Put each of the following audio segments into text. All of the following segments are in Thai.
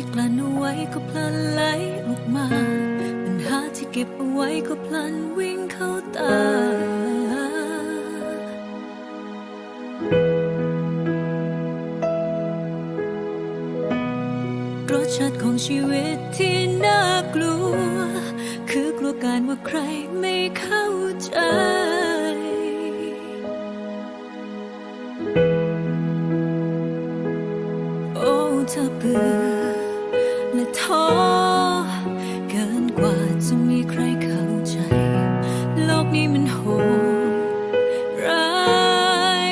ที่กลั้นเอาไว้ก็พลันไหลออกมา ปัญหาที่เก็บเอาไว้ก็พลันวิ่งเข้าตา รสชาติของชีวิตที่น่ากลัว คือกลัวการว่าใครไม่เข้าใจโอ้เธอเบื่อ ท้อเกินกว่าจะมีใครเข้าใจ โลกนี้มันโหดร้าย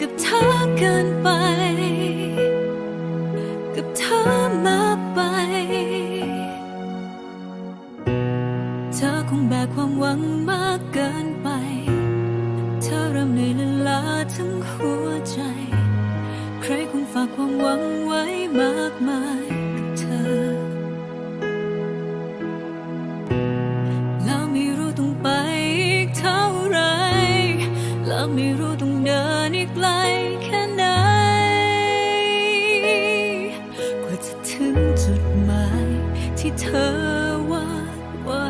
กับเธอเกินไป กับเธอมากไป เธอคงแบกความหวังมากเกินไป เธอเริ่มเหนื่อยละล้าทั้งหัวใจ ใครคงฝากความหวังไว้มากมาย แล้วไม่รู้ต้องเดินอีกไกลแค่ไหน กว่าจะถึงจุดหมายที่เธอวาดไว้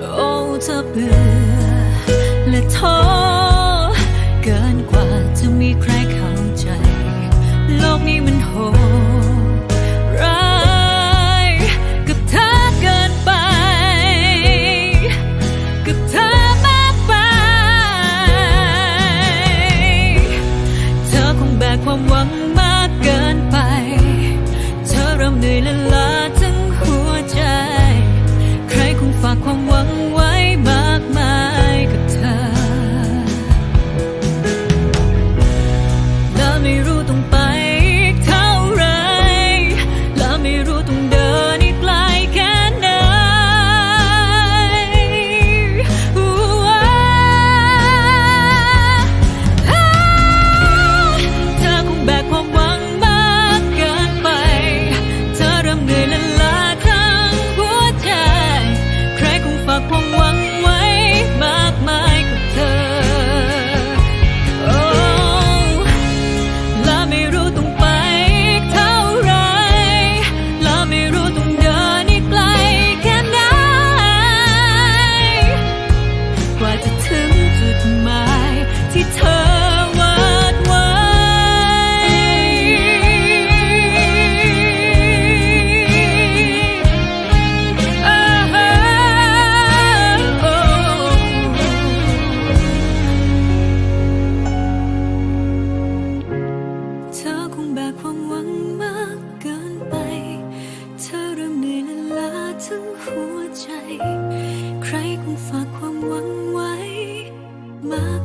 โอ้เธอเบื่อและท้อเกิน เหนื่อยและล้าทั้งหัวใจ ใครคงฝากความ ฝากความหวังไว้มาก